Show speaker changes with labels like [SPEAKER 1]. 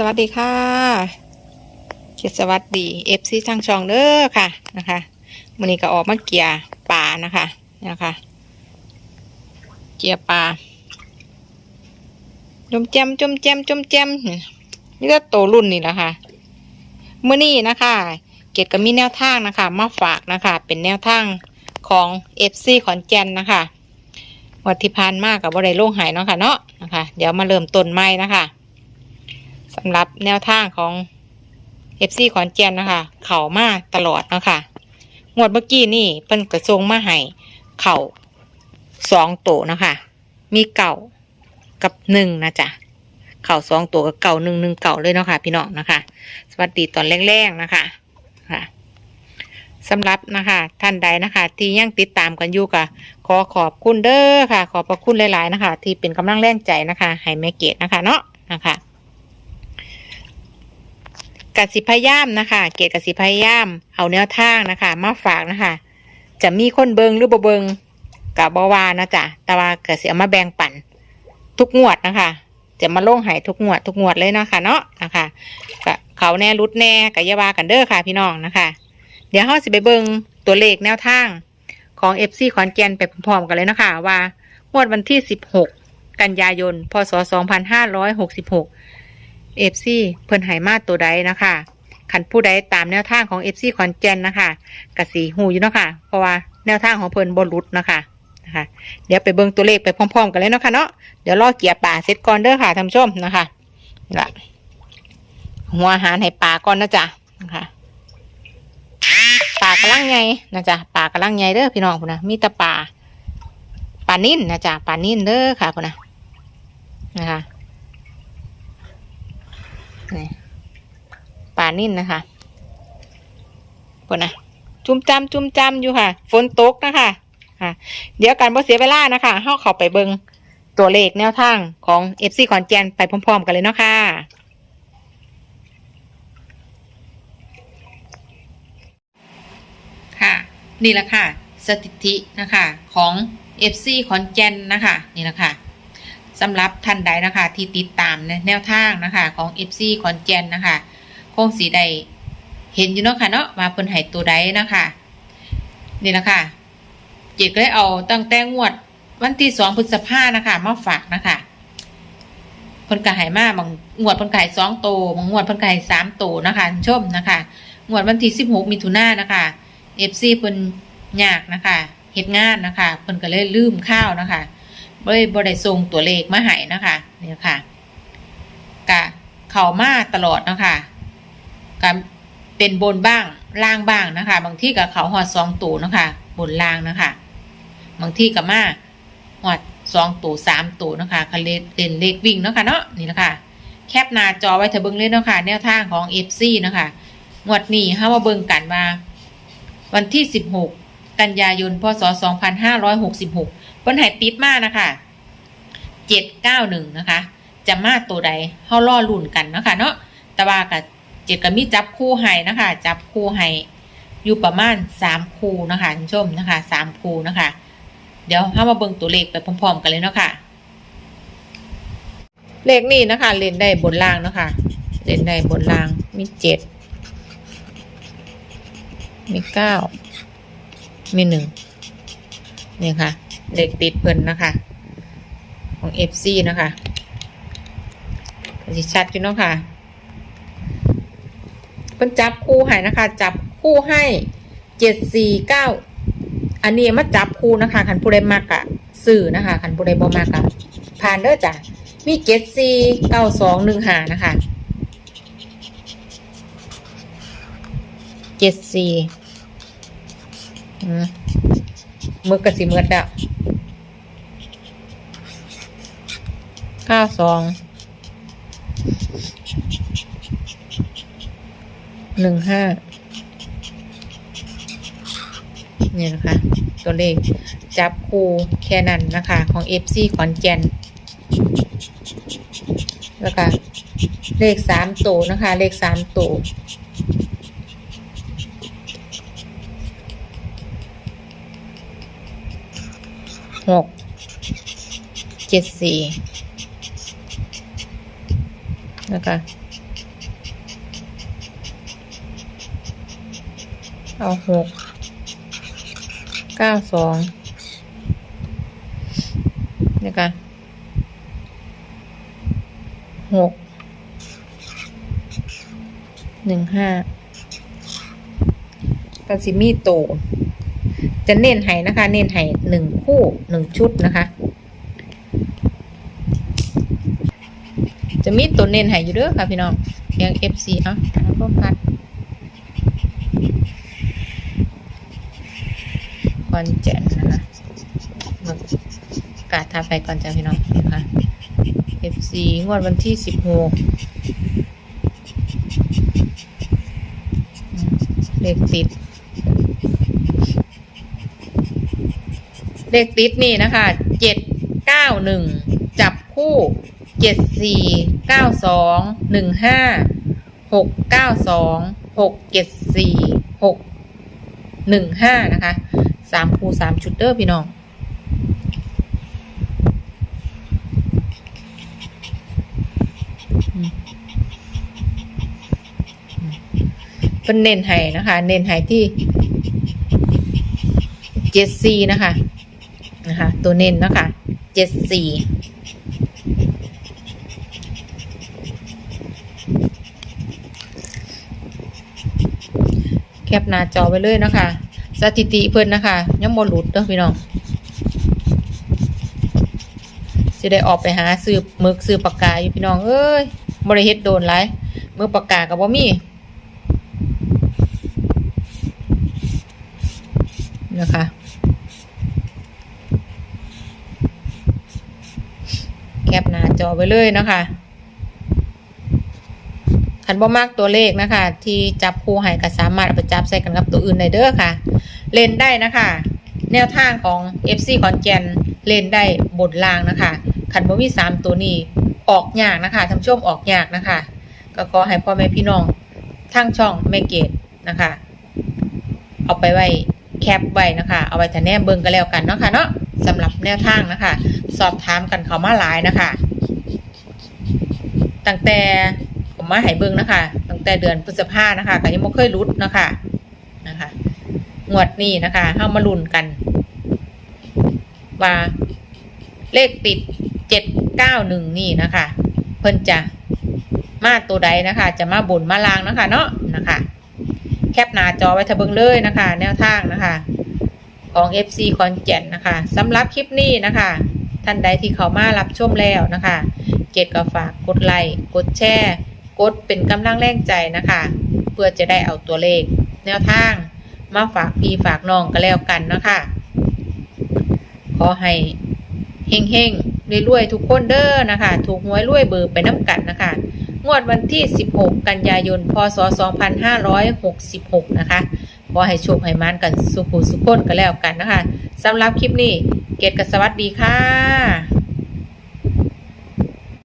[SPEAKER 1] สวัสดีค่ะเขียนสวัสดีเอฟซีทางช่องเด้อค่ะนะคะวันนี้ก็ออกมาเกียร์ปลานะคะนะคะเกียร์ปลาจมแจมจมแจมจมแจมนี่ก็โตรุ่นนี่แหละค่ะเมื่อนี้นะคะ เกดก็มีแนวทางนะคะ มาฝากนะคะ เป็นแนวทางของเอฟซีขอนแก่นนะคะวัดที่พานมากกับบริโลงหายเนาะค่ะเนาะนะคะ เดี๋ยวมาเริ่มต้นใหม่นะคะ สำหรับแนวทางของเอฟซีขอนแก่นนะคะ เข่ามาตลอดนะคะงวดเมื่อกี้นี่เพิ่นกระทรงมาให้เข่าสองตัวนะคะ มีเก่ากับหนึ่งนะจ๊ะเข่าสองตัวกับเก่าหนึ่งหนึ่งเก่าเลยเนาะค่ะพี่น้องนะคะ สวัสดีตอนแรกๆนะคะค่ะสำหรับนะคะ ท่านใดนะคะ ที่ยังติดตามกันอยู่ก็ขอขอบคุณเด้อค่ะ ขอบพระคุณหลาย ๆ นะคะ ที่เป็นกำลังแรงใจนะคะ ให้แม่เกดนะคะเนาะนะคะ กสิพยามนะคะ เกตกสิพยาม เอาแนวทางนะคะ มาฝากนะคะ จะมีคนเบิงหรือบ่เบิงกับบวานะจ๊ะต่ว่ากสิเอามาแบ่งปันทุกงวดนะคะ จะมาลงหายทุกงวดทุกงวดเลยนะคะเนาะนะคะกะเขาแน่รุดแน่กะอยาวากันเด้อค่ะ พี่น้องนะคะ เดี๋ยวเราสิไปเบิงตัวเลขแนวทางของเอฟซีขอนแก่นไปพร้อมๆกันเลยนะคะ ว่างวดวันที่สิบหกกันยายน พศสองพันห้าร้อยหกสิบหก เอฟซีเพิ่นหายมาตัวใดนะคะขันผู้ใดตามแนวทางของเอฟซีขอนแก่นนะคะกสีหูอยู่เนาะค่ะเพราะว่าแนวทางของเพิ่นบนรุดนะคะนะคะ เดี๋ยวไปเบิ่งตัวเลขไปพร้อม ๆ กันเลยเนาะค่ะเนาะเดี๋ยวรอเกียร์ป่าเสร็จก่อนเด้อค่ะท่านผู้ชมนะคะนี่ละหัวอาหารให้ปลาก่อนนะจ๊ะนะคะปลากระลังไงนะจ๊ะปลากระลังไงเด้อพี่น้องพุ่นนะมีแต่ปลาปลานิ่นนะจ๊ะปลานิ่นเด้อค่ะพุ่นนะนะคะ นี่ป่านิ่นนะคะพนนะจุ่มจำจุ่มจำอยู่ค่ะ ฝนตกนะคะค่ะ เดี๋ยวกันบ่เสียเวลานะคะเข้าเข้าไปเบิงตัวเลขแนวทางของเอฟซีขอนแก่นไปพร้อม ๆ กันเลยเนาะค่ะค่ะ นี่แหละค่ะ สถิตินะคะของ FC ขอนแก่นนะคะ นี่แหละค่ะ สำหรับท่านใดนะคะ ที่ติดตามแนวทางนะคะ ของ FC ขอนแก่นนะคะคงสีใดเห็นอยู่เนาะค่ะเนาะมาเพิ่นให้ตัวใดนะคะนี่แหละค่ะเจดก็ได้เอาตั้งแต่งวด วันที่สองพฤษภานะคะมาฝากนะคะเพิ่นก็ให้มาบางงวดเพิ่นก็ให้สองโตบางงวดเพิ่นก็ให้สามโตนะคะชมนะคะงวดวันที่สิบหกมิถุนายนนะคะ FC เพิ่นยากนะคะเฮ็ดงานนะคะเพิ่นก็เลยลืมข้าวนะคะ บ่ได้บ่ได้ส่งตัวเลขมาให้นะคะนี่ค่ะกะเข้ามาตลอดนะคะกะเป็นบนบ้างล่างบ้างนะคะ บางที่กับเขาหอดสองตัวนะคะ บนล่างนะคะ บางที่กับมาหอดสองตัวสามตัวนะคะคันเลเล่นเลขวิ่งนะคะเนาะนี่นะคะ แคปหน้าจอไว้เถอะเบิ่งเลยเนะคะแนวทางของ FC นะคะงวดนี้เฮามาเบิ่งกันว่าวันที่16กันยายนพศ2566เพิ่นให้ ติดมากนะคะเจ็ดเก้าหนึ่งนะคะ จะมาตัวใดเฮาล่อลุ่นกันนะคะเนาะแต่ว่ากับเจ็ดก็มีจับคู่ให้นะคะ จับคู่ให้อยู่ประมาณสามคู่นะคะท่านผู้ชมนะคะสามคู่นะคะ เดี๋ยวเฮามาเบิ่งตัวเลขไปพร้อมๆกันเลยเนาะค่ะเลขนี้นะคะเล่นได้บนล่างเนาะคะเล่นได้บนล่างมีเจ็ดมีเก้ามีหนึ่งนี่ค่ะ เลขติดเพิ่นนะคะ ของ FC นะคะก็สิชัดอยู่เนาะค่ะเพิ่นจับคู่ให้นะคะ จับคู่ให้เจ็ดสี่เก้าอันนี้มาจับคู่นะคะคันผู้ใดมากอะสื่อนะคะคันผู้ใดบ่มากอะผ่านเด้อจ้ะมีเจ็ดสี่เก้าสองหนึ่งหานะคะเจ็ดสี่ มมือกระสีมืดอะเก้าสองหนึ่งห้านี่นะคะ ตัวเลข จับคูแค่นั้นนะคะ ของ FC ขอนแก่นแล้วก็เลขสามตัวนะคะ เลขสามตัว หกเจ็ดสี่นะคะเอาหกเก้าสองนะคะหกหนึ่งห้าก็สิมีโต จะเน้นให้นะคะ เน้นให้หนึ่งคู่หนึ่งชุดนะคะ จะมีตัวเน้นให้อยู่เด้อค่ะพี่น้องยัง FC เอะแล้วก็พัดคอนแจนนะคะกาดทาไปก่อนจ้ะพี่น้องนะคะ FC งวดวันที่สิบหกเลขติด เลขติดนี่นะคะเจ็ดเก้าหนึ่งจับคู่เจ็ดสี่เก้าสองหนึ่งห้าหกเก้าสองหกเจ็ดสี่หกหนึ่งห้านะคะสามคู่สามชุดเด้อพี่น้องเป็นเน้นไห้นะคะ เน้นไห้ที่เจ็ดสี่นะคะ นะคะ ตัวเน้นนะคะเจ็ดสี่แคปหน้าจอไปเลยนะคะ สถิติเพิ่นนะคะยังบ่หลุดเด้อพี่น้องสิได้ออกไปหาซื้อมึกซื้อปากกาอยู่พี่น้องเอ้ยบ่ได้เฮ็ดโดนหลายมือปากกาก็บ่มีนะคะ แค ปหน้าจอไว้เลยนะคะขันบ่มากตัวเลขนะคะ ที่จับคู่ให้ก็สามารถเอาไปจับใส่กันกับตัวอื่นได้เด้อค่ะ เล่นได้นะคะ แนวทางของ FC ขอนแก่นเล่นได้บทลางนะคะขันบ่มีสามตัวนี้ออกยากนะคะทำช่วงออกยากนะคะ ก็ขอให้พ่อแม่พี่น้องทางช่องแม่เกดนะคะ เอาไปไว้แคปไว้นะคะ เอาไว้แต่แนมเบิ่งก็แล้วกันเนาะค่ะเนาะ สำหรับแนวทางนะคะ สอบถามกันเขามาหลายนะคะตั้งแต่ผมมาให้เบิ่งนะคะตั้งแต่เดือนพฤษภานะคะก็ยังไม่เคยรุดนะคะนะคะงวดนี้นะคะเข้ามาลุ้นกัน ว่าเลขติดเจ็ดเก้าหนึ่งนี่นะคะ เพิ่นจะมาตัวใดนะคะ จะมาบนมาลางนะคะ เนาะนะคะ แคปหน้าจอไว้ทะเบิงเลยนะคะ แนวทางนะคะ ของ FC คอนแก่นนะคะสำหรับคลิปนี้นะคะ ท่านใดที่เขามารับชมแล้วนะคะ เกดก็ฝากกดไลค์กดแชร์กดเป็นกำลังแรงใจนะคะ เพื่อจะได้เอาตัวเลข แนวทางมาฝากพี่ฝากน้องก็แล้วกันนะคะ ขอให้เฮงเฮงรวยๆทุกคนเด้อนะคะ ถูกหวยรวยเบอร์ไปน้ำกัดนะคะ งวดวันที่ 16 กันยายน พศ 2566 นะคะ ขอให้โชคให้มานกันสุขุสุขคนกันแล้วกันนะคะสำหรับคลิปนี้เกดกับสวัสดีค่ะ